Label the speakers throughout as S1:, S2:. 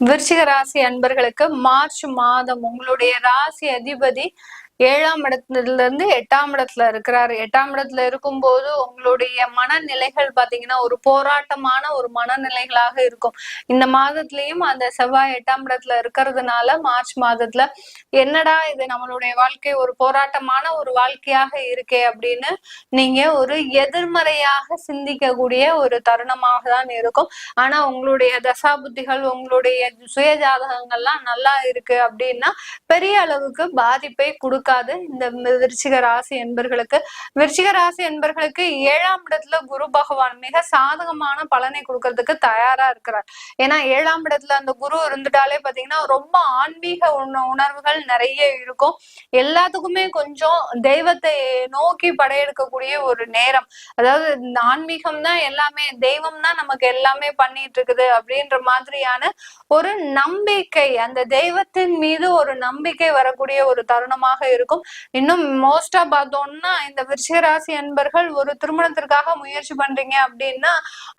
S1: விருச்சிக ராசி அன்பர்களுக்கு மார்ச் மாதம் உங்களுடைய ராசி அதிபதி ஏழாம் இடத்துல இருந்து எட்டாம் இடத்துல இருக்கிறாரு. எட்டாம் இடத்துல இருக்கும்போது உங்களுடைய மனநிலைகள் பாத்தீங்கன்னா ஒரு போராட்டமான ஒரு மனநிலைகளாக இருக்கும். இந்த மாதத்துலயும் அந்த செவ்வாய் எட்டாம் இடத்துல இருக்கிறதுனால மார்ச் மாதத்துல என்னடா இது நம்மளுடைய வாழ்க்கை ஒரு போராட்டமான ஒரு வாழ்க்கையாக இருக்கே அப்படின்னு நீங்க ஒரு எதிர்மறையாக சிந்திக்கக்கூடிய ஒரு தருணமாக தான் இருக்கும். ஆனா உங்களுடைய தசாபுத்திகள் உங்களுடைய சுய ஜாதகங்கள்லாம் நல்லா இருக்கு அப்படின்னா பெரிய அளவுக்கு பாதிப்பை கொடுக்க இருக்காது இந்த விருச்சிக ராசி என்பர்களுக்கு விருச்சிக ராசி என்பர்களுக்கு ஏழாம் இடத்துல குரு பகவான் மிக சாதகமான பலனை கொடுக்கறதுக்கு தயாரா இருக்கிறார். ஏன்னா ஏழாம் இடத்துல அந்த குரு இருந்துட்டாலே பாத்தீங்கன்னா ரொம்ப ஆன்மீக உணர்வுகள் நிறைய இருக்கும். எல்லாத்துக்குமே கொஞ்சம் தெய்வத்தை நோக்கி படையெடுக்கக்கூடிய ஒரு நேரம். அதாவது ஆன்மீகம் தான் எல்லாமே தெய்வம் தான் நமக்கு எல்லாமே பண்ணிட்டு இருக்குது அப்படின்ற மாதிரியான ஒரு நம்பிக்கை அந்த தெய்வத்தின் மீது ஒரு நம்பிக்கை வரக்கூடிய ஒரு தருணமாக இருக்கும் இருக்கும். இன்னும் மோஸ்டா பார்த்தோம்னா இந்த விருச்சிகராசி அன்பர்கள் ஒரு திருமணத்திற்காக முயற்சி பண்றீங்க அப்படின்னா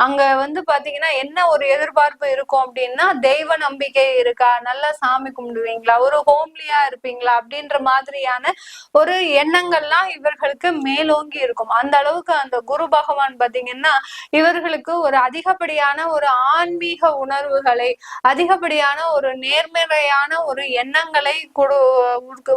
S1: அங்க வந்து பாத்தீங்கன்னா என்ன ஒரு எதிர்பார்ப்பு இருக்கும் அப்படின்னா தெய்வ நம்பிக்கை இருக்கா? நல்லா சாமி கும்பிடுவீங்களா? ஒரு ஹோம்லியா இருப்பீங்களா? அப்படின்ற மாதிரியான ஒரு எண்ணங்கள்லாம் இவர்களுக்கு மேலோங்கி இருக்கும். அந்த அளவுக்கு அந்த குரு பகவான் பாத்தீங்கன்னா இவர்களுக்கு ஒரு அதிகப்படியான ஒரு ஆன்மீக உணர்வுகளை அதிகப்படியான ஒரு நேர்மறையான ஒரு எண்ணங்களை கொடு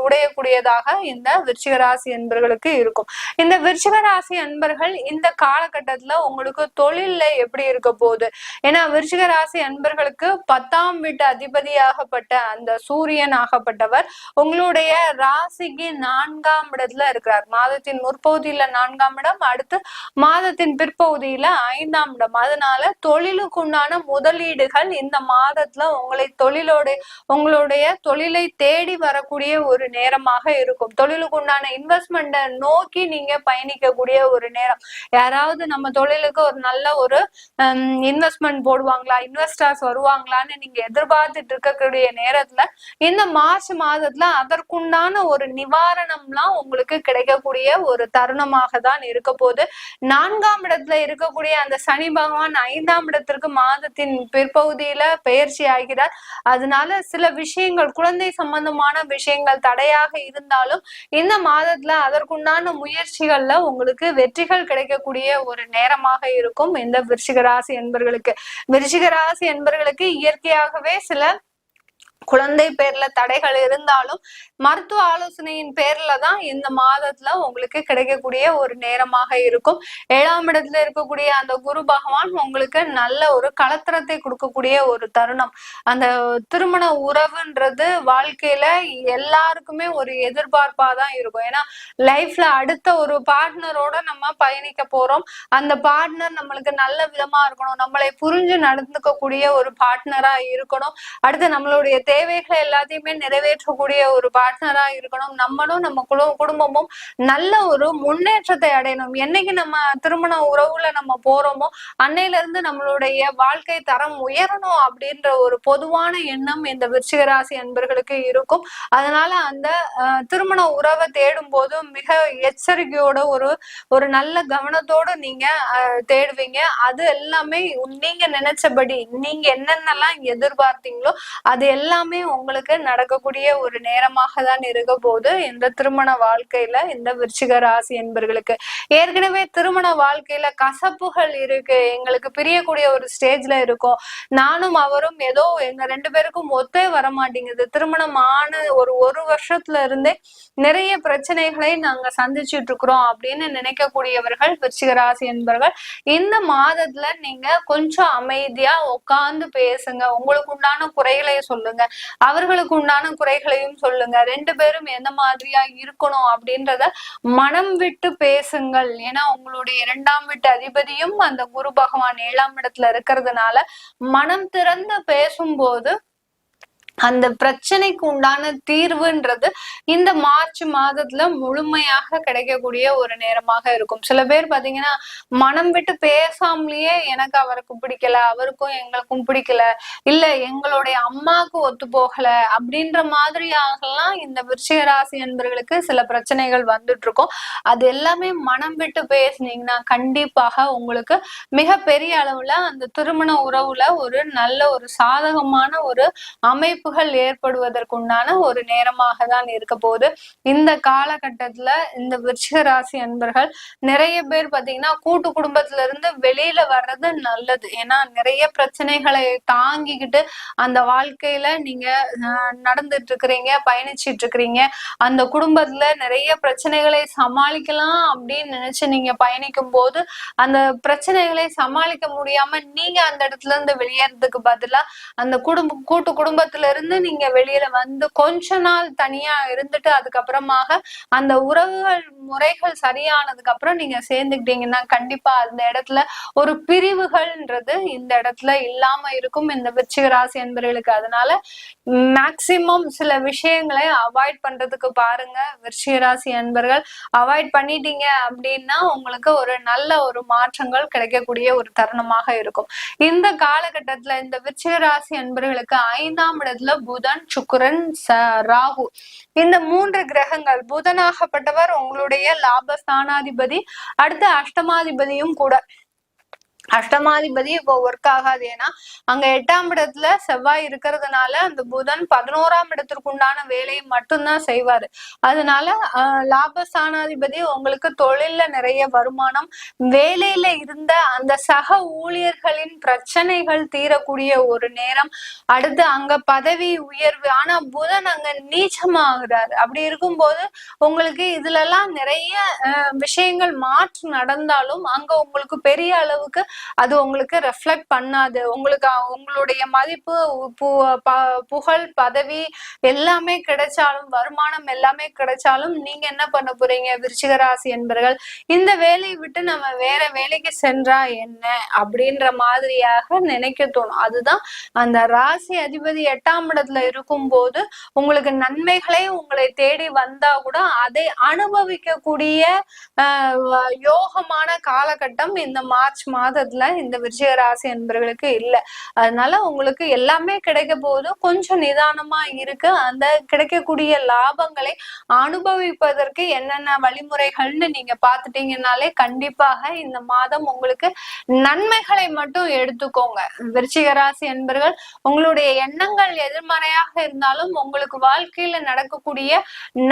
S1: உடையக்கூடியதா உள்ளவர்களாக இந்த விருச்சிகராசி என்பர்களுக்கு இருக்கும். இந்த விருச்சிகராசி அன்பர்கள் இந்த காலகட்டத்துல உங்களுக்கு தொழில்ல எப்படி இருக்க போகுது? ஏன்னா விருச்சிகராசி அன்பர்களுக்கு பத்தாம் வீட்டு அதிபதியாகப்பட்ட அந்த சூரியன் ஆகப்பட்டவர் உங்களுடைய ராசிக்கு நான்காம் இடத்துல இருக்கிறார். மாதத்தின் முற்பகுதியில நான்காம் இடம் அடுத்து மாதத்தின் பிற்பகுதியில ஐந்தாம் இடம். அதனால தொழிலுக்கு உண்டான முதலீடுகள் இந்த மாதத்துல உங்களை தொழிலோட உங்களுடைய தொழிலை தேடி வரக்கூடிய ஒரு நேரமாக இருக்கும். தொழிலுக்கு உண்டான இன்வெஸ்ட்மெண்ட்டை நோக்கி நீங்க பயணிக்கக்கூடிய ஒரு நேரம். யாராவது நம்ம தொழிலுக்கு ஒரு நல்ல ஒரு இன்வெஸ்ட்மெண்ட் போடுவாங்களா? இன்வெஸ்டர்ஸ் வருவாங்களான்னு நீங்க எதிர்பார்த்துட்டு இருக்கக்கூடிய நேரத்துல இந்த மார்ச் மாதத்துல அதற்குண்டான ஒரு நிவாரணம்லாம் உங்களுக்கு கிடைக்கக்கூடிய ஒரு தருணமாக தான் இருக்க போது நான்காம் இடத்துல இருக்கக்கூடிய அந்த சனி பகவான் ஐந்தாம் இடத்திற்கு மாதத்தின் பிற்பகுதியில பயிற்சி ஆகிறார். அதனால சில விஷயங்கள் குழந்தை சம்பந்தமான விஷயங்கள் தடையாக இருந்து இருந்தாலும் இந்த மாதத்துல அதற்குண்டான முயற்சிகள்ல உங்களுக்கு வெற்றிகள் கிடைக்கக்கூடிய ஒரு நேரமாக இருக்கும். இந்த விருச்சிக ராசி என்பர்களுக்கு. விருச்சிக ராசி என்பர்களுக்கு இயற்கையாகவே சில குழந்தை பேர்ல தடைகள் இருந்தாலும் மருத்துவ ஆலோசனையின் பேர்ல தான் இந்த மாதத்துல உங்களுக்கு கிடைக்கக்கூடிய ஒரு நேரமாக இருக்கும். ஏழாம் இடத்துல இருக்கக்கூடிய அந்த குரு பகவான் உங்களுக்கு நல்ல ஒரு கலத்திரத்தை கொடுக்கக்கூடிய ஒரு தருணம். அந்த திருமண உறவுன்றது வாழ்க்கையில எல்லாருக்குமே ஒரு எதிர்பார்ப்பா தான் இருக்கும். ஏன்னா லைஃப்ல அடுத்த ஒரு பார்ட்னரோட நம்ம பயணிக்க போறோம். அந்த பார்ட்னர் நம்மளுக்கு நல்ல விதமா இருக்கணும். நம்மளை புரிஞ்சு நடந்துக்கக்கூடிய ஒரு பார்ட்னரா இருக்கணும். அடுத்து நம்மளுடைய தேவைகளை எல்லாத்தையுமே நிறைவேற்றக்கூடிய ஒரு பார்ட்னரா இருக்கணும். நம்மளும் நம்ம குடும்பமும் நல்ல ஒரு முன்னேற்றத்தை அடையணும். என்னைக்கு நம்ம திருமண உறவுல நம்ம போறோமோ அன்னையில இருந்து நம்மளுடைய வாழ்க்கை தரம் உயரணும் அப்படின்ற ஒரு பொதுவான எண்ணம் இந்த விருச்சிகராசி அன்பர்களுக்கு இருக்கும். அதனால அந்த திருமண உறவை தேடும் போது மிக எச்சரிக்கையோட ஒரு ஒரு நல்ல கவனத்தோட நீங்க தேடுவீங்க. அது எல்லாமே நீங்க நினைச்சபடி நீங்க என்னென்னலாம் எதிர்பார்த்தீங்களோ அது எல்லாமே உங்களுக்கு நடக்கக்கூடிய ஒரு நேரமாக தான் இருக்க போது இந்த திருமண வாழ்க்கையில இந்த விருச்சிக ராசி என்பர்களுக்கு. ஏற்கனவே திருமண வாழ்க்கையில கசப்புகள் இருக்கு. எங்களுக்கு பிரியக்கூடிய ஒரு ஸ்டேஜ்ல இருக்கும். நானும் அவரும் ஏதோ எங்க ரெண்டு பேருக்கும் ஒத்தே வர மாட்டேங்குது திருமணம் ஆன ஒரு ஒரு வருஷத்துல இருந்தே நிறைய பிரச்சனைகளை நாங்க சந்திச்சுட்டு இருக்கிறோம் அப்படின்னு நினைக்கக்கூடியவர்கள் விருச்சிக ராசி என்பவர்கள் இந்த மாதத்துல நீங்க கொஞ்சம் அமைதியா உட்கார்ந்து பேசுங்க. உங்களுக்கு உண்டான குறைகளை சொல்லுங்க. அவர்களுக்கு உண்டான குறைகளையும் சொல்லுங்க. ரெண்டு பேரும் எந்த மாதிரியா இருக்கணும் அப்படின்றத மனம் விட்டு பேசுங்கள். ஏன்னா உங்களுடைய இரண்டாம் வீட்டு அதிபதியும் அந்த குரு பகவான் ஏழாம் இடத்துல இருக்கிறதுனால மனம் திறந்து பேசும்போது அந்த பிரச்சனைக்கு உண்டான தீர்வுன்றது இந்த மார்ச் மாதத்துல முழுமையாக கிடைக்கக்கூடிய ஒரு நேரமாக இருக்கும். சில பேர் பாத்தீங்கன்னா மனம் விட்டு பேசாமலேயே எனக்கு அவருக்கு பிடிக்கல அவருக்கும் எங்களுக்கும் பிடிக்கல இல்ல எங்களுடைய அம்மாவுக்கு ஒத்து போகல அப்படின்ற மாதிரியாகலாம் இந்த விருச்சிக ராசி என்பர்களுக்கு சில பிரச்சனைகள் வந்துட்டு இருக்கும் அது எல்லாமே மனம் விட்டு பேசுனீங்கன்னா கண்டிப்பாக உங்களுக்கு மிக பெரிய அளவுல அந்த திருமண உறவுல ஒரு நல்ல ஒரு சாதகமான ஒரு பாதிப்புகள் ஏற்படுவதற்குண்டான ஒரு நேரமாக தான் இருக்க போகுது. இந்த காலகட்டத்துல இந்த விருச்சிக ராசி அன்பர்கள் நிறைய பேர் பாத்தீங்கன்னா கூட்டு குடும்பத்துல இருந்து வெளியில வர்றது நல்லது. ஏன்னா நிறைய பிரச்சனைகளை தாங்கிக்கிட்டு அந்த வாழ்க்கையில நீங்க நடந்துட்டு இருக்கிறீங்க பயணிச்சிட்டு இருக்கிறீங்க அந்த குடும்பத்துல நிறைய பிரச்சனைகளை சமாளிக்கலாம் அப்படின்னு நினைச்சு நீங்க பயணிக்கும் போது அந்த பிரச்சனைகளை சமாளிக்க முடியாம நீங்க அந்த இடத்துல இருந்து வெளியேறதுக்கு பதிலா அந்த குடும்ப கூட்டு குடும்பத்துல இருந்து நீங்க வெளியில வந்து கொஞ்ச நாள் தனியா இருந்துட்டு அதுக்கப்புறமாக அந்த உறவுகள் முறைகள் சரியானதுக்கு அப்புறம் நீங்க சேர்ந்துக்கிட்டீங்கன்னா கண்டிப்பா அந்த இடத்துல ஒரு பிரிவுகள்ன்றது இந்த இடத்துல இல்லாம இருக்கும் இந்த விருச்சிக ராசி என்பவர்களுக்கு அதனால மேக்சிமம் சில விஷயங்களை அவாய்ட் பண்றதுக்கு பாருங்க விருச்சிக ராசி அன்பர்கள். அவாய்ட் பண்ணிட்டீங்க அப்படின்னா உங்களுக்கு ஒரு நல்ல ஒரு மாற்றங்கள் கிடைக்கக்கூடிய ஒரு தருணமாக இருக்கும். இந்த காலகட்டத்துல இந்த விருச்சிக ராசி அன்பர்களுக்கு ஐந்தாம் இடத்துல புதன் சுக்கிரன் ச- ராகு. இந்த மூன்று கிரகங்கள் புதனாகப்பட்டவர் உங்களுடைய லாபஸ்தானாதிபதி அடுத்து அஷ்டமாதிபதியும் கூட. அஷ்டமாதிபதி இப்போ ஒர்க் ஆகாது. ஏன்னா அங்க எட்டாம் இடத்துல செவ்வாய் இருக்கிறதுனால அந்த புதன் பதினோராம் இடத்திற்கு உண்டான வேலையை மட்டும்தான் செய்வாரு. அதனால லாபஸ்தானாதிபதி உங்களுக்கு தொழில்ல நிறைய வருமானம் வேலையில இருந்த அந்த சக ஊழியர்களின் பிரச்சனைகள் தீரக்கூடிய ஒரு நேரம் அடுத்து அங்க பதவி உயர்வு ஆனா புதன் அங்க நீச்சமாகிறாரு. அப்படி இருக்கும்போது உங்களுக்கு இதுல எல்லாம் நிறைய விஷயங்கள் மாற்று நடந்தாலும் அங்க உங்களுக்கு பெரிய அளவுக்கு அது உங்களுக்கு ரெஃப்ளெக்ட் பண்ணாது. உங்களுக்கு உங்களுடைய மதிப்பு புகழ் பதவி எல்லாமே கிடைச்சாலும் வருமானம் எல்லாமே கிடைச்சாலும் நீங்க என்ன பண்ண போறீங்க? விருச்சிக ராசி என்பர்கள் இந்த வேலையை விட்டு நம்ம வேற வேலைக்கு சென்றா என்ன? அப்படின்ற மாதிரியாக நினைக்க தோணும். அதுதான் அந்த ராசி அதிபதி எட்டாம் இடத்துல இருக்கும்போது உங்களுக்கு நன்மைகளே உங்களை தேடி வந்தா கூட அதை அனுபவிக்கக்கூடிய யோகமான காலகட்டம் இந்த மார்ச் மாதத்துல இந்த விருச்சிக ராசி என்பவர்களுக்கு இல்ல. அதனால உங்களுக்கு எல்லாமே கிடைக்க போது கொஞ்சம் நிதானமா இருக்கு. அந்த கிடைக்கக்கூடிய லாபங்களை அனுபவிப்பதற்கு என்னென்ன வழிமுறைகள்னு நீங்க பாத்துட்டீங்கன்னாலே கண்டிப்பாக இந்த மாதம் உங்களுக்கு நன்மைகளை மட்டும் எடுத்துக்கோங்க. விருச்சிக ராசி என்பர்கள் உங்களுடைய எண்ணங்கள் எதிர்மறையாக இருந்தாலும் உங்களுக்கு வாழ்க்கையில நடக்கக்கூடிய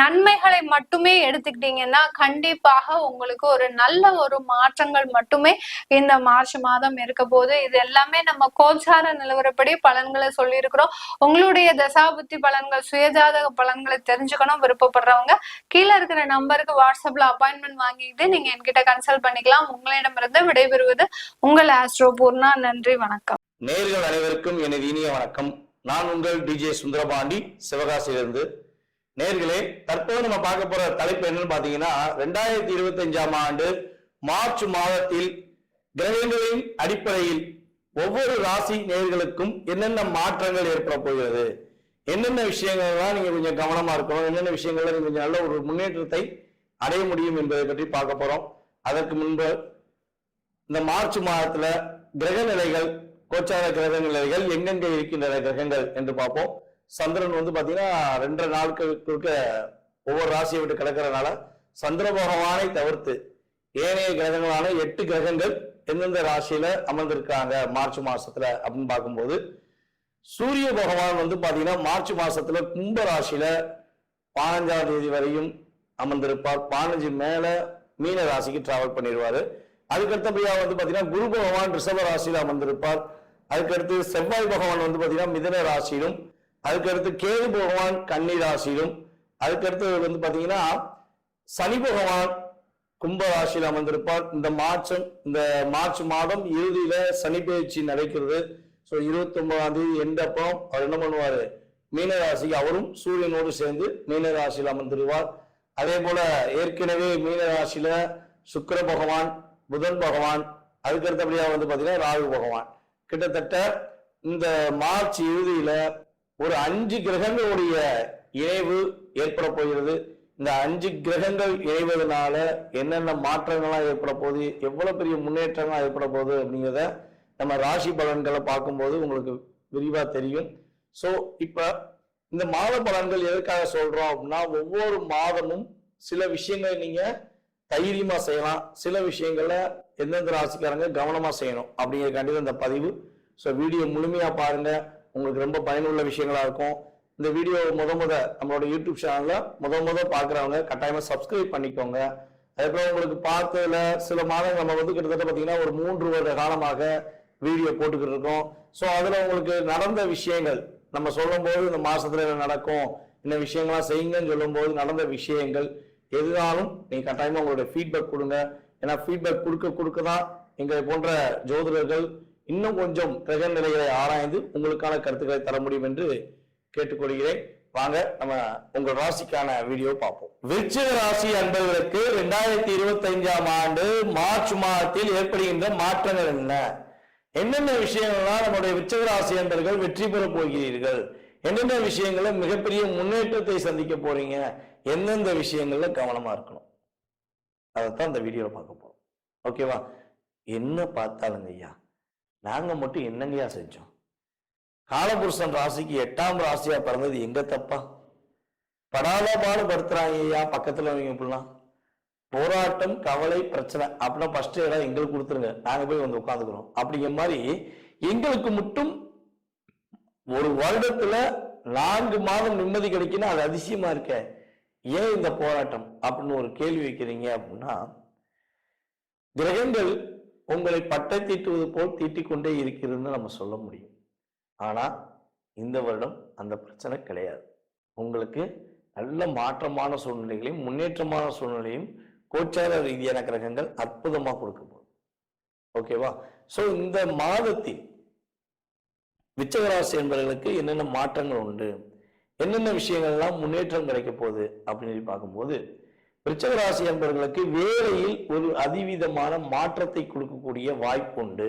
S1: நன்மைகளை மட்டுமே எடுத்துக்கிட்டீங்கன்னா கண்டிப்பாக உங்களுக்கு ஒரு நல்ல ஒரு மாற்றங்கள் மட்டுமே இந்த மார்ச் மாதம் இருக்க போது இது எல்லாமே நம்ம கோச்சார நிலவரப்படி பலன்களை சொல்லியிருக்கிறோம். உங்களுடைய தசாபுத்தி பலன்கள் சுயஜாதக பலன்களை தெரிஞ்சுக்கணும் விருப்பப்படுறவங்க கீழே இருக்கிற நம்பருக்கு வாட்ஸ்அப்ல அப்பாயின்மெண்ட் வாங்கிட்டு நீங்க என்கிட்ட கன்சல்ட் பண்ணிக்கலாம். உங்களிடமிருந்து விடைபெறுவது உங்கள் ஆஸ்ட்ரோ பூர்ணா. நன்றி வணக்கம்.
S2: நேர்கள் அனைவருக்கும் எனது இனிய வணக்கம். நான் உங்கள் டிஜே சுந்தரபாண்டி சிவகாசியிலிருந்து. நேர்களே தற்போது நம்ம பார்க்க போற தலைப்பு என்னன்னு பாத்தீங்கன்னா ரெண்டாயிரத்தி இருபத்தி அஞ்சாம் ஆண்டு மார்ச் மாதத்தில் கிரகங்களின் அடிப்படையில் ஒவ்வொரு ராசி நேர்களுக்கும் என்னென்ன மாற்றங்கள் ஏற்பட போகிறது? என்னென்ன விஷயங்கள்லாம் நீங்க கொஞ்சம் கவனமா இருக்கணும்? என்னென்ன விஷயங்கள்ல நீங்க கொஞ்சம் நல்ல ஒரு முன்னேற்றத்தை அடைய முடியும் என்பதை பற்றி பார்க்க போறோம். அதற்கு முன்பு இந்த மார்ச் மாதத்துல கிரக நிலைகள் கோச்சார கிரக நிலைகள் எங்கெங்க இருக்கின்றன கிரகங்கள் என்று பார்ப்போம். சந்திரன் வந்து பாத்தீங்கன்னா ரெண்டரை நாட்களுக்கு ஒவ்வொரு ராசியை விட்டு கிடக்கிறதுனால சந்திர பகவானை தவிர்த்து ஏனைய கிரகங்களான எட்டு கிரகங்கள் எந்தெந்த ராசியில அமர்ந்திருக்காங்க மார்ச் மாசத்துல அப்படின்னு பார்க்கும்போது சூரிய பகவான் வந்து பாத்தீங்கன்னா மார்ச் மாசத்துல கும்ப ராசியில பதினஞ்சாம் தேதி வரையும் அமர்ந்திருப்பார். பதினஞ்சு மேல மீன ராசிக்கு டிராவல் பண்ணிடுவாரு. அதுக்கடுத்தபடியா வந்து பாத்தீங்கன்னா குரு பகவான் ரிஷப ராசியில அமர்ந்திருப்பார். அதுக்கடுத்து செவ்வாய் பகவான் வந்து பாத்தீங்கன்னா மிதன ராசியிலும் அதுக்கடுத்து கேது பகவான் கன்னி ராசியிலும் அதுக்கடுத்து வந்து பாத்தீங்கன்னா சனி பகவான் கும்ப ராசியில் அமர்ந்திருப்பார். இந்த மார்ச்சம் இந்த மார்ச் மாதம் இறுதியில சனி பயிற்சி நடக்கிறது. ஸோ இருபத்தி ஒன்பதாம் தேதி எந்த அவர் என்ன பண்ணுவாரு? மீனராசிக்கு அவரும் சூரியனோடு சேர்ந்து மீனராசியில் அமர்ந்திருவார். அதே போல ஏற்கனவே மீனராசியில சுக்கர பகவான் புதன் பகவான் அதுக்கடுத்தபடியா வந்து பாத்தீங்கன்னா ராகு பகவான். கிட்டத்தட்ட இந்த மார்ச் இறுதியில ஒரு அஞ்சு கிரகங்களுடைய இணைவு ஏற்பட போகிறது. இந்த அஞ்சு கிரகங்கள் இணைவதனால என்னென்ன மாற்றங்கள்லாம் ஏற்பட போகுது எவ்வளோ பெரிய முன்னேற்றங்கள்லாம் ஏற்பட போகுது அப்படிங்கிறத நம்ம ராசி பலன்களை பார்க்கும்போது உங்களுக்கு விரிவாக தெரியும். ஸோ இப்போ இந்த மாத பலன்கள் எதுக்காக சொல்கிறோம் அப்படின்னா ஒவ்வொரு மாதமும் சில விஷயங்களை நீங்கள் தைரியமாக செய்யலாம். சில விஷயங்களை எந்தெந்த ராசிக்காரங்க கவனமாக செய்யணும் அப்படிங்கிறக்காண்டி தான் இந்த பதிவு. ஸோ வீடியோ முழுமையாக பாருங்கள் உங்களுக்கு ரொம்ப பயனுள்ள விஷயங்களாக இருக்கும். இந்த வீடியோ முத முத நம்மளோட யூடியூப் சேனல்ல முத முத பாக்குறவங்க கட்டாயமா சப்ஸ்கிரைப் பண்ணிக்கோங்க. அதுக்கப்புறம் உங்களுக்கு பார்த்ததுல சில மாதங்கள் நம்ம வந்து கிட்டத்தட்ட பாத்தீங்கன்னா ஒரு மூன்று வருட காலமாக வீடியோ போட்டுக்கிட்டு இருக்கோம். ஸோ அதுல உங்களுக்கு நடந்த விஷயங்கள் நம்ம சொல்லும் போது இந்த மாசத்துல என்ன நடக்கும் இந்த விஷயங்கள்லாம் செய்யுங்கன்னு சொல்லும்போது நடந்த விஷயங்கள் எதுனாலும் நீங்க கட்டாயமா உங்களுடைய ஃபீட்பேக் கொடுங்க. ஏன்னா ஃபீட்பேக் கொடுக்க கொடுக்க தான் எங்களை போன்ற ஜோதிடர்கள் இன்னும் கொஞ்சம் கிரக நிலைகளை ஆராய்ந்து உங்களுக்கான கருத்துக்களை தர முடியும் என்று கேட்டுக்கொள்கிறேன். வாங்க நம்ம உங்கள் ராசிக்கான வீடியோ பார்ப்போம். விருச்சிக ராசி அன்பர்களுக்கு ரெண்டாயிரத்தி இருபத்தி ஐந்தாம் ஆண்டு மார்ச் மாதத்தில் ஏற்படுகின்ற மாற்றங்கள் என்ன? என்னென்ன விஷயங்கள்லாம் நம்முடைய விருச்சிக ராசி அன்பர்கள் வெற்றி பெறப் போகிறீர்கள்? என்னென்ன விஷயங்கள்ல மிகப்பெரிய முன்னேற்றத்தை சந்திக்க போறீங்க? எந்தெந்த விஷயங்கள்ல கவனமா இருக்கணும்? அதைத்தான் இந்த வீடியோவில் பார்க்க போறோம். ஓகேவா என்ன பார்த்தாலுங்க ஐயா மட்டும் என்னங்கய்யா செஞ்சோம்? காலபுருஷன் ராசிக்கு எட்டாம் ராசியா பிறந்தது எங்க தப்பா? படாத பாடு படுத்துறாங்க ஐயா பக்கத்துல அவங்க இப்படிலாம். போராட்டம் கவலை பிரச்சனை. அப்படின்னா ஃபர்ஸ்ட் இடம் எங்களுக்கு கொடுத்துருங்க. நாங்க போய் வந்து உட்காந்துக்கிறோம். அப்படிங்கிற மாதிரி எங்களுக்கு மட்டும் ஒரு வருடத்துல நான்கு மாதம் நிம்மதி கிடைக்குன்னா அது அதிசயமா இருக்க. ஏன் இந்த போராட்டம் அப்படின்னு ஒரு கேள்வி வைக்கிறீங்க அப்படின்னா கிரகங்கள் உங்களை பட்டை தீட்டுவது போல் தீட்டிக் கொண்டே இருக்கிறதுன்னு நம்ம சொல்ல முடியும். ஆனால் இந்த வருடம் அந்த பிரச்சனை கிடையாது. உங்களுக்கு நல்ல மாற்றமான சூழ்நிலைகளையும் முன்னேற்றமான சூழ்நிலையும் கோச்சார ரீதியான கிரகங்கள் அற்புதமாக கொடுக்க போகுது ஓகேவா ஸோ இந்த மாதத்தில் விச்சகராசி என்பவர்களுக்கு என்னென்ன மாற்றங்கள் உண்டு? என்னென்ன விஷயங்கள்லாம் முன்னேற்றம் கிடைக்க போகுது? அப்படின்னு பார்க்கும்போது விருச்சகராசி என்பவர்களுக்கு வேலையில் ஒரு அதிவிதமான மாற்றத்தை கொடுக்கக்கூடிய வாய்ப்பு உண்டு.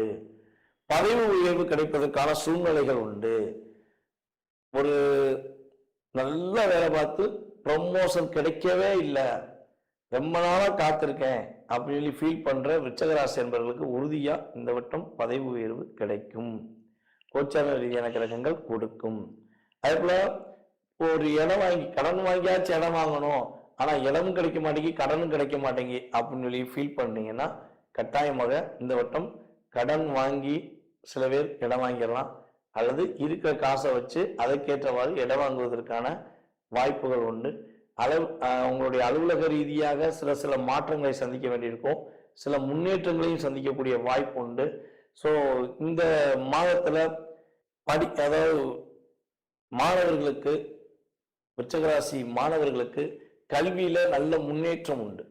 S2: பதவி உயர்வு கிடைப்பதற்கான சூழ்நிலைகள் உண்டு. ஒரு நல்ல வேலை பார்த்து ப்ரமோஷன் கிடைக்கவே இல்லை. ரொம்ப நாளாக காத்திருக்கேன் அப்படின்னு சொல்லி ஃபீல் பண்ணுற விச்சகராசி என்பவர்களுக்கு உறுதியாக இந்த வட்டம் பதவி உயர்வு கிடைக்கும். கோச்சார ரீதியான கிரகங்கள் கொடுக்கும். அதே போல் ஒரு இடம் வாங்கி கடன் வாங்கியாச்சும் இடம் வாங்கணும். ஆனால் இடமும் கிடைக்க மாட்டேங்கி கடனும் கிடைக்க மாட்டேங்கி அப்படின்னு சொல்லி ஃபீல் பண்ணீங்கன்னா கட்டாயமாக இந்த வட்டம் கடன் வாங்கி சில பேர் இடம் வாங்கிடலாம். அல்லது இருக்கிற காசை வச்சு அதற்கேற்றவாறு இடம் வாங்குவதற்கான வாய்ப்புகள் உண்டு. அளவு உங்களுடைய அலுவலக ரீதியாக சில சில மாற்றங்களை சந்திக்க வேண்டியிருக்கும். சில முன்னேற்றங்களையும் சந்திக்கக்கூடிய வாய்ப்பு உண்டு. ஸோ இந்த மாதத்தில் படி அதாவது மாணவர்களுக்கு விருச்சகராசி மாணவர்களுக்கு கல்வியில் நல்ல முன்னேற்றம் உண்டு.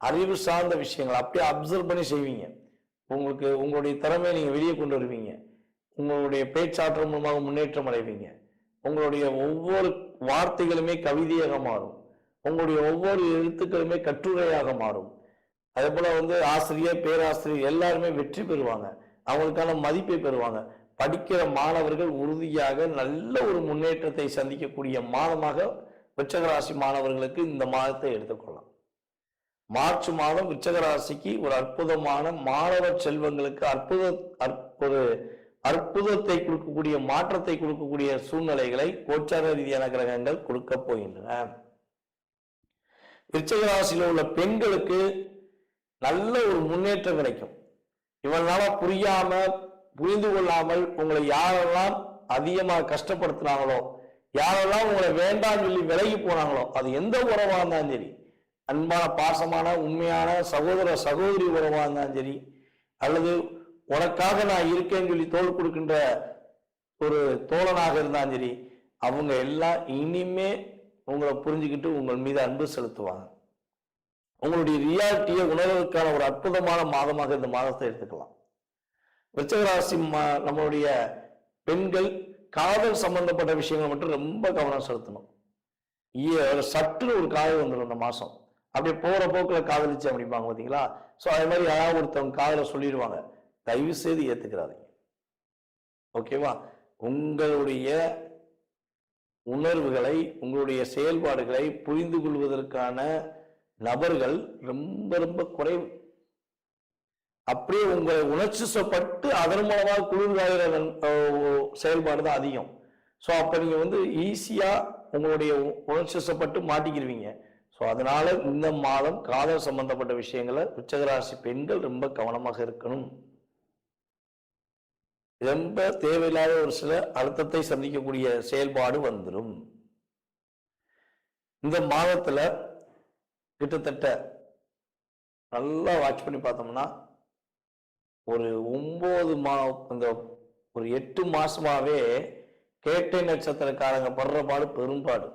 S2: அறிவு சார்ந்த விஷயங்கள் அப்படியே அப்சர்வ் பண்ணி செய்வீங்க. உங்களுக்கு உங்களுடைய திறமையை நீங்கள் வெளியே கொண்டு வருவீங்க. உங்களுடைய பேச்சாற்றல் மூலமாக முன்னேற்றம் அடைவீங்க. உங்களுடைய ஒவ்வொரு வார்த்தைகளுமே கவிதையாக மாறும். உங்களுடைய ஒவ்வொரு எழுத்துக்களுமே கட்டுரையாக மாறும். அதே போல் வந்து ஆசிரியர் பேராசிரியர் எல்லாருமே வெற்றி பெறுவாங்க. அவங்களுக்கான மதிப்பை பெறுவாங்க. படிக்கிற மாணவர்கள் உறுதியாக நல்ல ஒரு முன்னேற்றத்தை சந்திக்கக்கூடிய மாதமாக விருச்சகராசி மாணவர்களுக்கு இந்த மாதத்தை எடுத்துக்கொள்ளலாம். மார்ச் மாதம் விருச்சகராசிக்கு ஒரு அற்புதமான மாணவர் செல்வங்களுக்கு அற்புத அற்- ஒரு அற்புதத்தை கொடுக்கக்கூடிய மாற்றத்தை கொடுக்கக்கூடிய சூழ்நிலைகளை கோச்சார ரீதியான கிரகங்கள் கொடுக்க போகின்றன. விருச்சகராசியில் உள்ள பெண்களுக்கு நல்ல ஒரு முன்னேற்றம் கிடைக்கும். இவனால புரியாம புரிந்து கொள்ளாமல் உங்களை யாரெல்லாம் அதிகமாக கஷ்டப்படுத்துனாங்களோ யாரெல்லாம் உங்களை வேண்டாம்னு சொல்லி விலகி போனாங்களோ அது எந்த உறவாக இருந்தாலும் சரி அன்பான பாசமான உண்மையான சகோதர சகோதரி உறவாக இருந்தாலும் சரி அல்லது உனக்காக நான் இருக்கேன்னு சொல்லி தோல் கொடுக்கின்ற ஒரு தோழனாக இருந்தாலும் சரி அவங்க எல்லாம் இனிமே உங்களை புரிஞ்சுக்கிட்டு உங்கள் மீது அன்பு செலுத்துவாங்க. உங்களுடைய ரியாலிட்டியை உணர்வதற்கான ஒரு அற்புதமான மாதமாக இந்த மாதத்தை எடுத்துக்கலாம். விருச்சகராசி மா- நம்மளுடைய பெண்கள் காதல் சம்பந்தப்பட்ட விஷயங்கள் மட்டும் ரொம்ப கவனம் செலுத்தணும். சற்று ஒரு காதல் வந்துடும் இந்த மாதம். அப்படியே போகிற போக்கில் காதலிச்சு அப்படிம்பாங்க பார்த்தீங்களா ஸோ அதே மாதிரி யாராவது ஒருத்தவங்க காதல சொல்லிடுவாங்க. தயவு செய்து ஏற்றுக்கிறாதீங்க ஓகேவா உங்களுடைய உணர்வுகளை உங்களுடைய செயல்பாடுகளை புரிந்து கொள்வதற்கான நபர்கள் ரொம்ப ரொம்ப குறைவு. அப்படியே உங்களை உணர்ச்சிசப்பட்டு அதன் மூலமாக குளிர்காகிற செயல்பாடு தான் அதிகம். ஸோ அப்போ நீங்கள் வந்து ஈஸியாக உங்களுடைய உணர்ச்சிசப்பட்டு மாட்டிக்கிடுவீங்க ஸோ அதனால இந்த மாதம் காதல் சம்பந்தப்பட்ட விஷயங்களை உச்சகராசி பெண்கள் ரொம்ப கவனமாக இருக்கணும். ரொம்ப தேவையில்லாத ஒரு சில அழுத்தத்தை சந்திக்கக்கூடிய செயல்பாடு வந்துடும் இந்த மாதத்துல கிட்டத்தட்ட நல்லா வாட்ச் பண்ணி பார்த்தோம்னா ஒரு ஒன்பது மா இந்த ஒரு எட்டு மாசமாவே கேட்டை நட்சத்திரக்காரங்க படுற பாடு பெரும்பாடு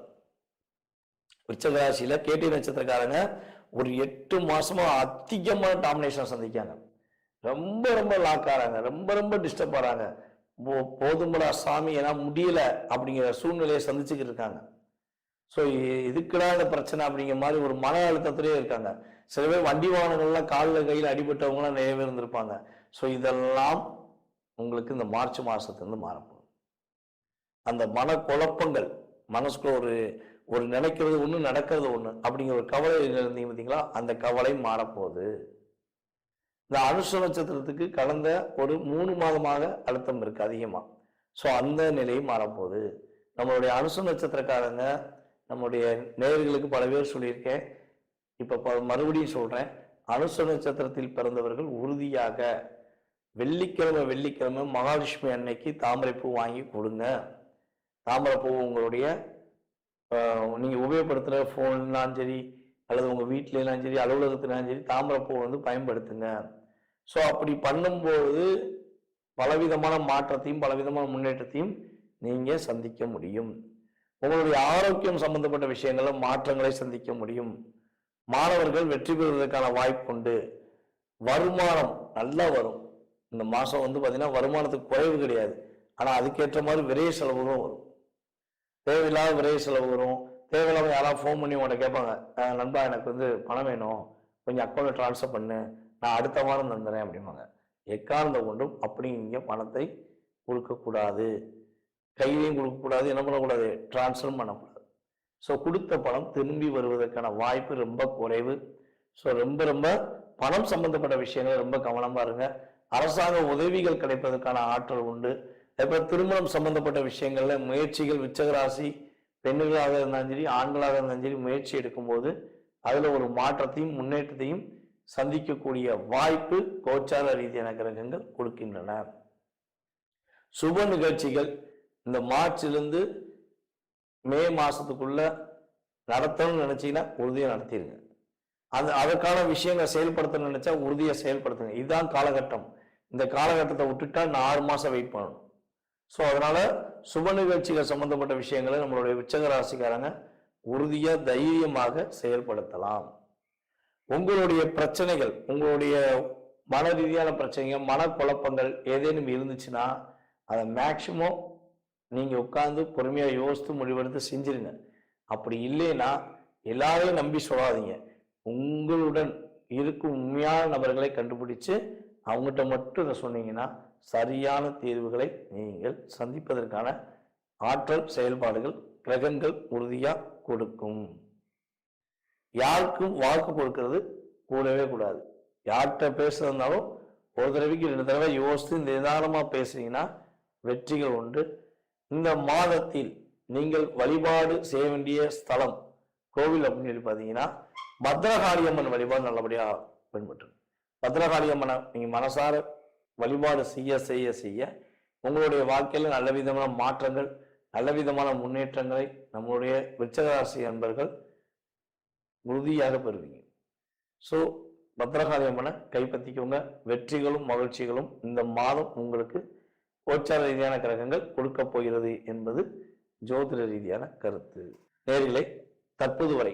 S2: விருச்சகராசியில கேட்டி நட்சத்திரக்காரங்க ஒரு எட்டு மாசமா அதிகமான டாமினேஷன் சந்திக்காங்க ரொம்ப ரொம்ப லாக் ஆகிறாங்க ரொம்ப ரொம்ப டிஸ்டர்ப் ஆகிறாங்க போ- போதும்படா சாமி ஏன்னா முடியல அப்படிங்கிற சூழ்நிலையை சந்திச்சுக்கிட்டு இருக்காங்க. ஸோ இதுக்குடா இந்த பிரச்சனை அப்படிங்கிற மாதிரி ஒரு மன அழுத்தத்திலே இருக்காங்க. சில பேர் வண்டி வாகனங்கள்லாம் காலில் கையில் அடிபட்டவங்களாம் நிறைய பேர் இருந்திருப்பாங்க. ஸோ இதெல்லாம் உங்களுக்கு இந்த மார்ச் மாதத்துலேருந்து மாறப்போகுது. அந்த மன குழப்பங்கள் மனசுக்குள்ள ஒரு ஒரு நினைக்கிறது ஒன்று நடக்கிறது ஒன்று அப்படிங்கிற ஒரு கவலை இருந்தீங்க பார்த்தீங்களா அந்த கவலை மாறப்போகுது. இந்த அனுஷ நட்சத்திரத்துக்கு கடந்த ஒரு மூணு மாதமாக அழுத்தம் இருக்குது அதிகமாக ஸோ அந்த நிலையும் மாறப்போகுது. நம்மளுடைய அனுஷ நட்சத்திரக்காரங்க நம்முடைய நேர்களுக்கு பல பேர் சொல்லியிருக்கேன். இப்போ மறுபடியும் சொல்கிறேன் அனுஷ நட்சத்திரத்தில் பிறந்தவர்கள் உறுதியாக வெள்ளிக்கிழமை வெள்ளிக்கிழமை மகாலட்சுமி அன்னைக்கு தாமரைப்பூ வாங்கி கொடுங்க. தாமரைப்பூ உங்களுடைய நீங்கள் உபயோகப்படுத்துகிற ஃபோன்லாம் சரி அல்லது உங்கள் வீட்டிலலாம் சரி அலுவலகத்துலாம் சரி தாமரைப்பூ வந்து பயன்படுத்துங்க. ஸோ அப்படி பண்ணும்போது பலவிதமான மாற்றத்தையும் பலவிதமான முன்னேற்றத்தையும் நீங்கள் சந்திக்க முடியும். உங்களுடைய ஆரோக்கியம் சம்பந்தப்பட்ட விஷயங்களில் மாற்றங்களை சந்திக்க முடியும். மாணவர்கள் வெற்றி பெறுவதற்கான வாய்ப்பு உண்டு. வருமானம் நல்லா வரும். இந்த மாதம் வந்து பார்த்திங்கன்னா வருமானத்துக்கு குறைவு கிடையாது. ஆனால் அதுக்கேற்ற மாதிரி விரைய செலவுகளும் வரும். தேவையில்லாத விரைவு செலவு வரும். தேவையில்லாம யாராவது ஃபோன் பண்ணி உங்கள்கிட்ட கேட்பாங்க நண்பா எனக்கு வந்து பணம் வேணும். கொஞ்சம் அக்கௌண்ட்டில் ட்ரான்ஸ்ஃபர் பண்ணு. நான் அடுத்த வாரம் தந்துடுறேன் அப்படிம்பாங்க. எக்காரணத்தை கொண்டும் அப்படி இங்கே பணத்தை கொடுக்கக்கூடாது. கையிலையும் கொடுக்கக்கூடாது என்ன பண்ணக்கூடாது? ட்ரான்ஸ்ஃபரும் பண்ணக்கூடாது. ஸோ கொடுத்த பணம் திரும்பி வருவதற்கான வாய்ப்பு ரொம்ப குறைவு. ஸோ ரொம்ப ரொம்ப பணம் சம்பந்தப்பட்ட விஷயங்கள் ரொம்ப கவனமாக இருங்க. அரசாங்க உதவிகள் கிடைப்பதற்கான ஆற்றல் உண்டு. அதுபோல் திருமணம் சம்பந்தப்பட்ட விஷயங்களில் முயற்சிகள் விச்சகராசி பெண்களாக இருந்தாலும் சரி ஆண்களாக இருந்தாலும் சரி முயற்சி எடுக்கும்போது அதில் ஒரு மாற்றத்தையும் முன்னேற்றத்தையும் சந்திக்கக்கூடிய வாய்ப்பு கோச்சார ரீதியான கிரகங்கள் கொடுக்கின்றன. சுப நிகழ்ச்சிகள் இந்த மார்ச்சிலிருந்து மே மாசத்துக்குள்ள நடத்தணும்னு நினைச்சீங்கன்னா உறுதியாக நடத்திடுங்க அது அதற்கான விஷயங்களை செயல்படுத்தணும்னு நினைச்சா உறுதியாக செயல்படுத்துங்க. இதுதான் காலகட்டம். இந்த காலகட்டத்தை விட்டுட்டா நான் ஆறு மாசம் வெயிட் பண்ணணும். ஸோ அதனால சுப நிகழ்ச்சிகள் சம்பந்தப்பட்ட விஷயங்களை நம்மளுடைய உச்சக ராசிக்காரங்க உறுதியா தைரியமாக செயல்படுத்தலாம். உங்களுடைய பிரச்சனைகள் உங்களுடைய மன ரீதியான பிரச்சனைகள் மனக்குழப்பங்கள் ஏதேனும் இருந்துச்சுன்னா அதை மேக்சிமம் நீங்க உட்கார்ந்து பொறுமையா யோசித்து முடிவெடுத்து செஞ்சிருங்க. அப்படி இல்லைன்னா எல்லாரையும் நம்பி சொல்லாதீங்க. உங்களுடன் இருக்கும் உண்மையான நபர்களை கண்டுபிடிச்சு அவங்ககிட்ட மட்டும் இதை சொன்னீங்கன்னா சரியான தீர்வுகளை நீங்கள் சந்திப்பதற்கான ஆற்றல் செயல்பாடுகள் கிரகங்கள் உறுதியா கொடுக்கும். யாருக்கும் வாக்கு கொடுக்கறது கூடவே கூடாது. யார்கிட்ட பேசுறதுனாலும் ஒரு தடவைக்கு ரெண்டு தடவை யோசித்து நிதானமா பேசுறீங்கன்னா வெற்றிகள் உண்டு. இந்த மாதத்தில் நீங்கள் வழிபாடு செய்ய வேண்டிய ஸ்தலம் கோவில் அப்படின்னு சொல்லி பார்த்தீங்கன்னா பத்ரகாளியம்மன் வழிபாடு நல்லபடியாக பின்பற்றும் பத்ரகாளி அம்மனை மனசார வழிபாடு செய்ய செய்ய செய்ய உங்களுடைய வாழ்க்கையில் நல்ல விதமான மாற்றங்கள் நல்ல விதமான முன்னேற்றங்களை நம்முடைய விருச்சகராசி அன்பர்கள் உறுதியாக பெறுவீங்க. ஸோ பத்ரகாளியம்மனை கைப்பற்றிக்கோங்க. வெற்றிகளும் மகிழ்ச்சிகளும் இந்த மாதம் உங்களுக்கு கோச்சார ரீதியான கிரகங்கள் கொடுக்க போகிறது என்பது ஜோதிட ரீதியான கருத்து. நேரிலை தற்போது வரை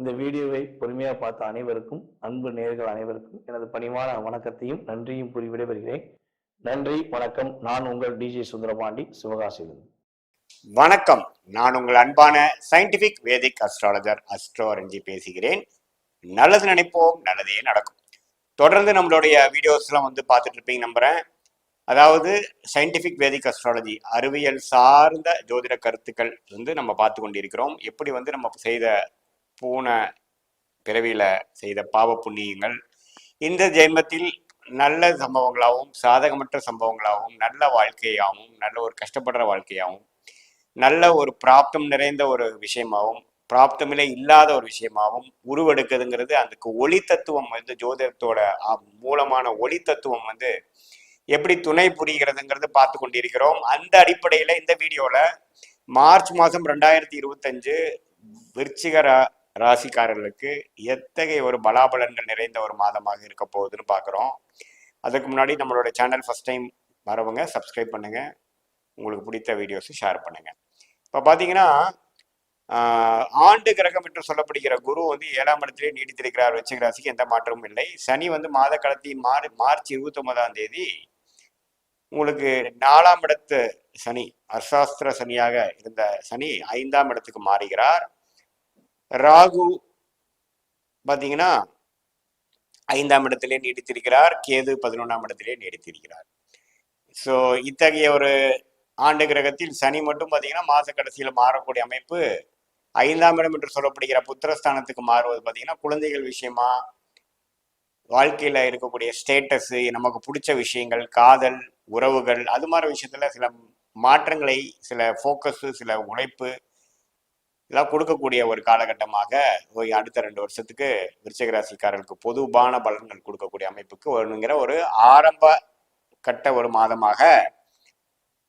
S2: இந்த வீடியோவை பொறுமையாக பார்த்த அனைவருக்கும் அன்பு நேர்கள் அனைவருக்கும் எனது பணிவான வணக்கத்தையும் நன்றியும் கூறி விடைபெறுகிறேன். நன்றி வணக்கம். நான் உங்கள் டிஜே சுந்தரபாண்டி சிவகாசியிலிருந்து.
S3: வணக்கம். நான் உங்கள் அன்பான scientific Vedic astrologer astro Ranji பேசுகிறேன். நல்லது நினைப்போம் நல்லதே நடக்கும். தொடர்ந்து நம்மளுடைய வீடியோஸ்லாம் வந்து பார்த்துட்டு இருப்பீங்க நம்புறேன். அதாவது சயின்டிபிக் வேதிக் அஸ்ட்ராலஜி அறிவியல் சார்ந்த ஜோதிட கருத்துக்கள் வந்து நம்ம பார்த்து கொண்டிருக்கிறோம். எப்படி வந்து நம்ம செய்த பூனை பிறவியில செய்த பாவ புண்ணியங்கள் இந்த ஜென்மத்தில் நல்ல சம்பவங்களாகவும் சாதகமற்ற சம்பவங்களாகவும் நல்ல வாழ்க்கையாகவும் நல்ல ஒரு கஷ்டப்படுற வாழ்க்கையாகவும் நல்ல ஒரு பிராப்தம் நிறைந்த ஒரு விஷயமாகவும் பிராப்தமிலே இல்லாத ஒரு விஷயமாகவும் உருவெடுக்குதுங்கிறது அதுக்கு ஒளி தத்துவம் வந்து ஜோதிடத்தோட மூலமான ஒளி தத்துவம் வந்து எப்படி துணை புரிகிறதுங்கிறது பார்த்து கொண்டிருக்கிறோம். அந்த அடிப்படையில இந்த வீடியோல மார்ச் மாதம் ரெண்டாயிரத்தி இருபத்தஞ்சு விருச்சிக ராசிக்காரர்களுக்கு எத்தகைய ஒரு பலாபலன்கள் நிறைந்த ஒரு மாதமாக இருக்க போகுதுன்னு பார்க்குறோம் அதுக்கு முன்னாடி நம்மளோட சேனல் ஃபர்ஸ்ட் டைம் வரவங்க சப்ஸ்கிரைப் பண்ணுங்க. உங்களுக்கு பிடித்த வீடியோஸை ஷேர் பண்ணுங்க. இப்போ பார்த்தீங்கன்னா ஆண்டு கிரகம் என்று சொல்லப்படுகிற குரு வந்து ஏழாம் இடத்திலே நீடித்திருக்கிறார். விருச்சிக ராசிக்கு எந்த மாற்றமும் இல்லை. சனி வந்து மாத காலத்தின் மார் மார்ச் இருபத்தி ஒன்பதாம் தேதி உங்களுக்கு நாலாம் இடத்து சனி அர்சாஸ்திர சனியாக இருந்த சனி ஐந்தாம் இடத்துக்கு மாறுகிறார். ராகு பார்த்தீங்கன்னா ஐந்தாம் இடத்திலே நீடித்திருக்கிறார். கேது பதினொன்றாம் இடத்திலே நீடித்திருக்கிறார். ஸோ இத்தகைய ஒரு ஆண்டு கிரகத்தில் சனி மட்டும் பார்த்தீங்கன்னா மாத கடைசியில் மாறக்கூடிய அமைப்பு ஐந்தாம் இடம் என்று சொல்லப்படுகிற புத்திரஸ்தானத்துக்கு மாறுவது பார்த்தீங்கன்னா குழந்தைகள் விஷயமா வாழ்க்கையில் இருக்கக்கூடிய ஸ்டேட்டஸ் நமக்கு பிடிச்ச விஷயங்கள் காதல் உறவுகள் அது மாதிரி விஷயத்துல சில மாற்றங்களை சில ஃபோக்கஸு சில உழைப்பு இதெல்லாம் கொடுக்கக்கூடிய ஒரு காலகட்டமாக அடுத்த ரெண்டு வருஷத்துக்கு விருச்சிக ராசிக்காரர்களுக்கு பொதுவான பலன்கள் கொடுக்கக்கூடிய அமைப்புக்கு வருங்கிற ஒரு ஆரம்ப கட்ட ஒரு மாதமாக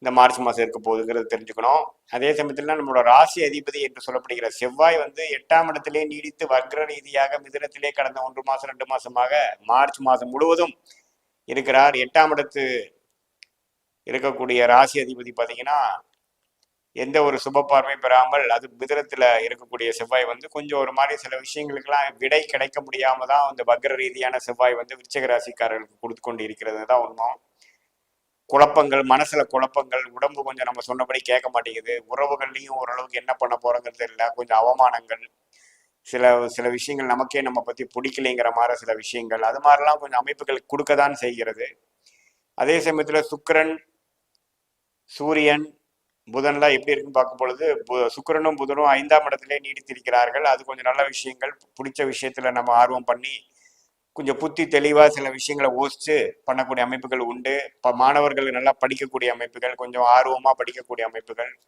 S3: இந்த மார்ச் மாதம் இருக்க போகுதுங்கிறது தெரிஞ்சுக்கணும். அதே சமயத்தில் நம்மளோட ராசி அதிபதி என்று சொல்லப்படுகிற செவ்வாய் வந்து எட்டாம் இடத்திலே நீடித்து வக்ர ரீதியாக மிதனத்திலே கடந்த ஒன்று மாதம் ரெண்டு மாதமாக மார்ச் மாதம் முழுவதும் இருக்கிறார். எட்டாம் இடத்து இருக்கக்கூடிய ராசி அதிபதி பார்த்தீங்கன்னா எந்த ஒரு சுப பார்வை பெறாமல் அது மிதுனத்துல இருக்கக்கூடிய செவ்வாய் வந்து கொஞ்சம் ஒரு மாதிரி சில விஷயங்களுக்கெல்லாம் விடை கிடைக்க முடியாம தான் அந்த வக்ர ரீதியான செவ்வாய் வந்து விருச்சிக ராசிக்காரர்களுக்கு கொடுத்து கொண்டு இருக்கிறது தான் உண்மை. குழப்பங்கள் மனசுல குழப்பங்கள் உடம்பு கொஞ்சம் நம்ம சொன்னபடி கேட்க மாட்டேங்குது. உறவுகள்லையும் ஓரளவுக்கு என்ன பண்ண போறோங்கிறது இல்லை. கொஞ்சம் அவமானங்கள். சில சில விஷயங்கள் நமக்கே நம்ம பத்தி பிடிக்கலைங்கிற மாதிரி சில விஷயங்கள். அது மாதிரிலாம் கொஞ்சம் அமைப்புகள் கொடுக்க தான் செய்கிறது. அதே சமயத்துல சுக்கிரன் சூரியன் புதன்லாம் எப்படி இருக்குன்னு பார்க்கும் பொழுது பு- சுக்கிரனும் புதனும் ஐந்தாம் இடத்திலே நீடித்திருக்கிறார்கள் அது கொஞ்சம் நல்ல விஷயங்கள். பிடிச்ச விஷயத்துல நம்ம ஆர்வம் பண்ணி கொஞ்சம் புத்தி தெளிவாக சில விஷயங்களை யோசிச்சு பண்ணக்கூடிய அமைப்புகள் உண்டு. இப்போ மாணவர்கள் நல்லா படிக்கக்கூடிய அமைப்புகள் கொஞ்சம் ஆர்வமாக படிக்கக்கூடிய அமைப்புகள்.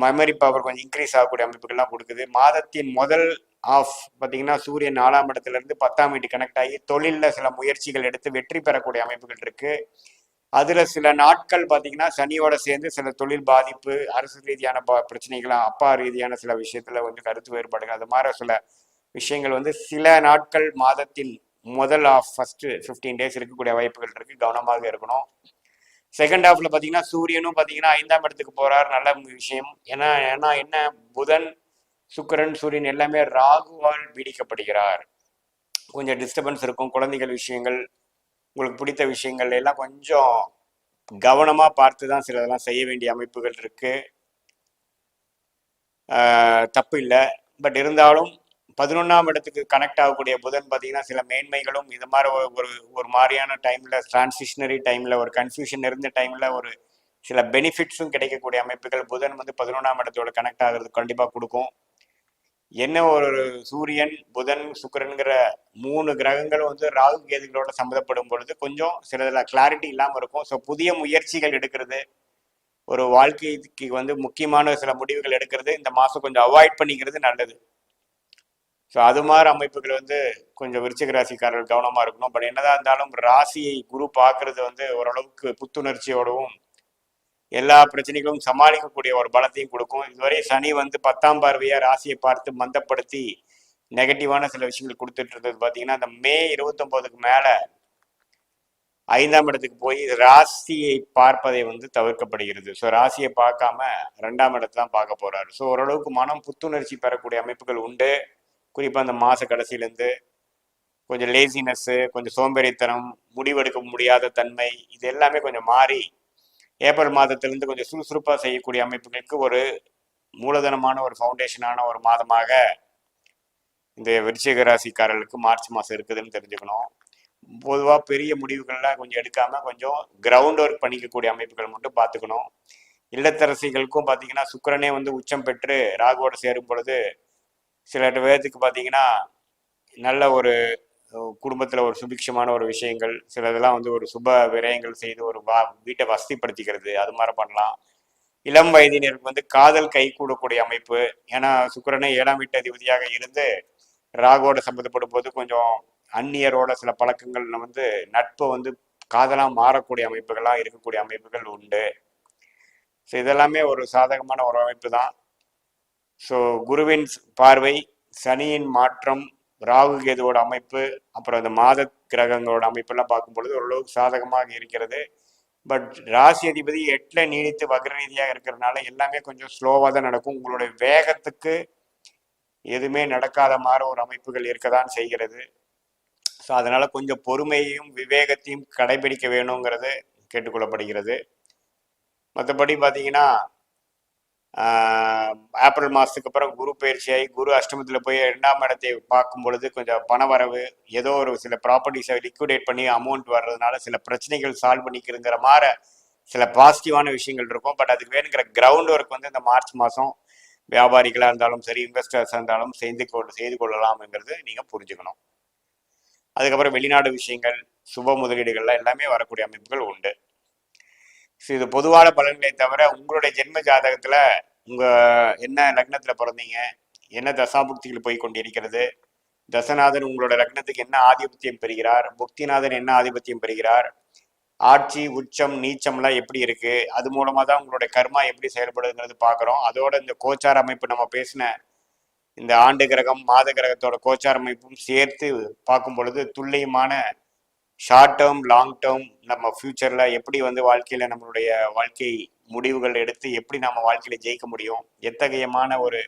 S3: மெமரி பவர் கொஞ்சம் இன்க்ரீஸ் ஆகக்கூடிய அமைப்புகள்லாம் கொடுக்குது. மாதத்தின் முதல் ஆஃப் பார்த்தீங்கன்னா சூரியன் நாலாம் இடத்துலேருந்து பத்தாம் வீட்டு கனெக்ட் ஆகி தொழிலில் சில முயற்சிகள் எடுத்து வெற்றி பெறக்கூடிய அமைப்புகள் இருக்குது அதில் சில நாட்கள் பார்த்தீங்கன்னா சனியோட சேர்ந்து சில தொழில் பாதிப்பு அரசு ரீதியான ப- பிரச்சனைகள் அப்பா ரீதியான சில விஷயத்தில் வந்து கருத்து வேறுபாடுகள் அது மாதிரி சில விஷயங்கள் வந்து சில நாட்கள் மாதத்தின் முதல் ஆஃப் ஃபர்ஸ்ட் ஃபிஃப்டீன் டேஸ் இருக்கக்கூடிய வாய்ப்புகள் இருக்கு. கவனமாக இருக்கணும். செகண்ட் ஹாஃப்ல பார்த்தீங்கன்னா சூரியனும் பார்த்தீங்கன்னா ஐந்தாம் இடத்துக்கு போறார். நல்ல விஷயம். ஏன்னா ஏன்னா என்ன? புதன் சுக்கிரன் சூரியன் எல்லாமே ராகுவால் பீடிக்கப்படுகிறார். கொஞ்சம் டிஸ்டர்பன்ஸ் இருக்கும். குழந்தைகள் விஷயங்கள் உங்களுக்கு பிடித்த விஷயங்கள் எல்லாம் கொஞ்சம் கவனமாக பார்த்து தான் சிலதெல்லாம் செய்ய வேண்டிய அமைப்புகள் இருக்குது தப்பு இல்லை. பட் இருந்தாலும் பதினொன்றாம் இடத்துக்கு கனெக்ட் ஆகக்கூடிய புதன் பார்த்தீங்கன்னா சில மேன்மைகளும் இது மாதிரி ஒரு ஒரு ஒரு மாதிரியான டைமில் டிரான்சிஷனரி டைமில் ஒரு கன்ஃபியூஷன் இருந்த டைமில் ஒரு சில பெனிஃபிட்ஸும் கிடைக்கக்கூடிய அமைப்புகள் புதன் வந்து பதினொன்றாம் இடத்தோட கனெக்ட் ஆகிறது கண்டிப்பாக கொடுக்கும். என்ன ஒரு சூரியன் புதன் சுக்கரனுங்கிற மூணு கிரகங்களும் வந்து ராகு கேதுகளோட சம்மந்தப்படும் பொழுது கொஞ்சம் சிலதில் கிளாரிட்டி இல்லாமல் இருக்கும். ஸோ புதிய முயற்சிகள் எடுக்கிறது ஒரு வாழ்க்கைக்கு வந்து முக்கியமான சில முடிவுகள் எடுக்கிறது இந்த மாதம் கொஞ்சம் அவாய்ட் பண்ணிக்கிறது நல்லது. ஸோ அது மாதிரி அமைப்புகள் வந்து கொஞ்சம் விருச்சிக ராசிக்காரர்கள் கவனமாக இருக்கணும். பட் என்னதான் இருந்தாலும் ராசியை குரு பார்க்கறது வந்து ஓரளவுக்கு புத்துணர்ச்சியோடவும் எல்லா பிரச்சனைகளும் சமாளிக்கக்கூடிய ஒரு பலத்தையும் கொடுக்கும். இதுவரை சனி வந்து பத்தாம் பார்வையா ராசியை பார்த்து மந்தப்படுத்தி நெகட்டிவான சில விஷயங்கள் கொடுத்துட்டு இருந்தது. பார்த்தீங்கன்னா அந்த மே இருபத்தொம்போதுக்கு மேலே ஐந்தாம் இடத்துக்கு போய் ராசியை பார்ப்பதை வந்து தவிர்க்கப்படுகிறது. ஸோ ராசியை பார்க்காம ரெண்டாம் இடத்தை தான் பார்க்க போறாரு. ஸோ ஓரளவுக்கு மனம் புத்துணர்ச்சி பெறக்கூடிய அமைப்புகள் உண்டு. குறிப்பாக அந்த மாத கடைசியிலேருந்து கொஞ்சம் லேசினஸ்ஸு கொஞ்சம் சோம்பேறித்தனம் முடிவெடுக்க முடியாத தன்மை இது எல்லாமே கொஞ்சம் மாறி ஏப்ரல் மாதத்திலிருந்து கொஞ்சம் சுறுசுறுப்பாக செய்யக்கூடிய அமைப்புகளுக்கு ஒரு மூலதனமான ஒரு ஃபவுண்டேஷனான ஒரு மாதமாக இந்த விருச்சிக ராசிக்காரர்களுக்கு மார்ச் மாதம் இருக்குதுன்னு தெரிஞ்சுக்கணும். பொதுவாக பெரிய முடிவுகள்லாம் கொஞ்சம் எடுக்காமல் கொஞ்சம் கிரவுண்ட் ஒர்க் பண்ணிக்கக்கூடிய அமைப்புகள் மட்டும் பார்த்துக்கணும். இல்லத்தரசிகளுக்கும் பார்த்தீங்கன்னா சுக்கரனே வந்து உச்சம் பெற்று ராகுவோட சேரும் பொழுது சில பேர்த்துக்கு பார்த்தீங்கன்னா நல்ல ஒரு குடும்பத்தில் ஒரு சுபிக்ஷமான ஒரு விஷயங்கள் சில இதெல்லாம் வந்து ஒரு சுப விரயங்கள் செய்து ஒரு வா வீட்டை வசதிப்படுத்திக்கிறது அது மாதிரி பண்ணலாம். இளம் வயதினருக்கு வந்து காதல் கை கூடக்கூடிய அமைப்பு. ஏன்னா சுக்கரனை ஏழாம் வீட்டு அதிபதியாக இருந்து ராகோட சம்மந்தப்படும் போது கொஞ்சம் அந்நியரோட சில பழக்கங்கள் வந்து நட்பு வந்து காதலாக மாறக்கூடிய அமைப்புகளாக இருக்கக்கூடிய அமைப்புகள் உண்டு. ஸோ இதெல்லாமே ஒரு சாதகமான ஒரு அமைப்பு தான். ஸோ குருவின் பார்வை சனியின் மாற்றம் ராகு கேதுவோட அமைப்பு அப்புறம் இந்த மாத கிரகங்களோட அமைப்பெல்லாம் பார்க்கும் பொழுது ஓரளவுக்கு சாதகமாக இருக்கிறது. பட் ராசி அதிபதி எட்டில் நீடித்து வக்ர ரீதியாக இருக்கிறதுனால எல்லாமே கொஞ்சம் ஸ்லோவாக தான் நடக்கும். உங்களுடைய வேகத்துக்கு எதுவுமே நடக்காத மாதிரி ஒரு அமைப்புகள் இருக்க தான் செய்கிறது. ஸோ அதனால் கொஞ்சம் பொறுமையையும் விவேகத்தையும் கடைபிடிக்க வேணுங்கிறது கேட்டுக்கொள்ளப்படுகிறது. மற்றபடி பார்த்தீங்கன்னா ஏப்ரல் மாதத்துக்கு அப்புறம் குரு பயிற்சியாகி குரு அஷ்டமத்தில் போய் ரெண்டாம் இடத்தை பார்க்கும் பொழுது கொஞ்சம் பண வரவு ஏதோ ஒரு சில ப்ராப்பர்ட்டிஸை லிக்விடேட் பண்ணி அமௌண்ட் வர்றதுனால சில பிரச்சனைகள் சால்வ் பண்ணிக்கிறங்கிற மாதிரி சில பாசிட்டிவான விஷயங்கள் இருக்கும். பட் அதுக்கு வேணுங்கிற கிரவுண்ட் ஒர்க் வந்து இந்த மார்ச் மாதம் வியாபாரிகளாக இருந்தாலும் சரி இன்வெஸ்டர்ஸாக இருந்தாலும் செய்து கொள் செய்து கொள்ளலாம்ங்கிறது நீங்கள் புரிஞ்சுக்கணும். அதுக்கப்புறம் வெளிநாடு விஷயங்கள் சுப முதலீடுகள்லாம் எல்லாமே வரக்கூடிய அமைப்புகள் உண்டு. இது பொதுவான பலன்களை தவிர உங்களுடைய ஜென்ம ஜாதகத்துல உங்க என்ன லக்னத்துல பிறந்தீங்க என்ன தசாபுக்திகள் போய் கொண்டிருக்கிறது தசநாதன் உங்களோட லக்னத்துக்கு என்ன ஆதிபத்தியம் பெறுகிறார் புக்திநாதன் என்ன ஆதிபத்தியம் பெறுகிறார் ஆட்சி உச்சம் நீச்சம்லாம் எப்படி இருக்கு அது மூலமா தான் உங்களுடைய கர்மா எப்படி செயல்படுதுங்கிறது பார்க்குறோம். அதோட இந்த கோச்சார அமைப்பு நம்ம பேசின இந்த ஆண்டு கிரகம் மாத கிரகத்தோட கோச்சார அமைப்பும் சேர்த்து பார்க்கும் பொழுது துல்லியமான ஷார்ட் டேர்ம் லாங் டேர்ம் நம்ம ஃப்யூச்சரில் எப்படி வந்து வாழ்க்கையில் நம்மளுடைய வாழ்க்கை முடிவுகள் எடுத்து எப்படி நம்ம வாழ்க்கையில் ஜெயிக்க முடியும் எத்தகையமான ஒரு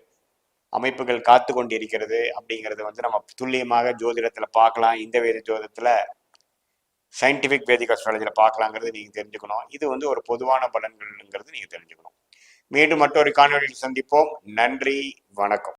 S3: அமைப்புகள் காத்து கொண்டிருக்கிறது அப்படிங்கிறது வந்து நம்ம துல்லியமாக ஜோதிடத்தில் பார்க்கலாம். இந்த வேத ஜோதிடத்தில் சயின்டிஃபிக் வேதிக் அஸ்ட்ராலஜியில் பார்க்கலாங்கிறது நீங்கள் தெரிஞ்சுக்கணும். இது வந்து ஒரு பொதுவான பலன்கள்ங்கிறது நீங்கள் தெரிஞ்சுக்கணும். மீண்டும் மற்றொரு காணொலியில் சந்திப்போம். நன்றி வணக்கம்.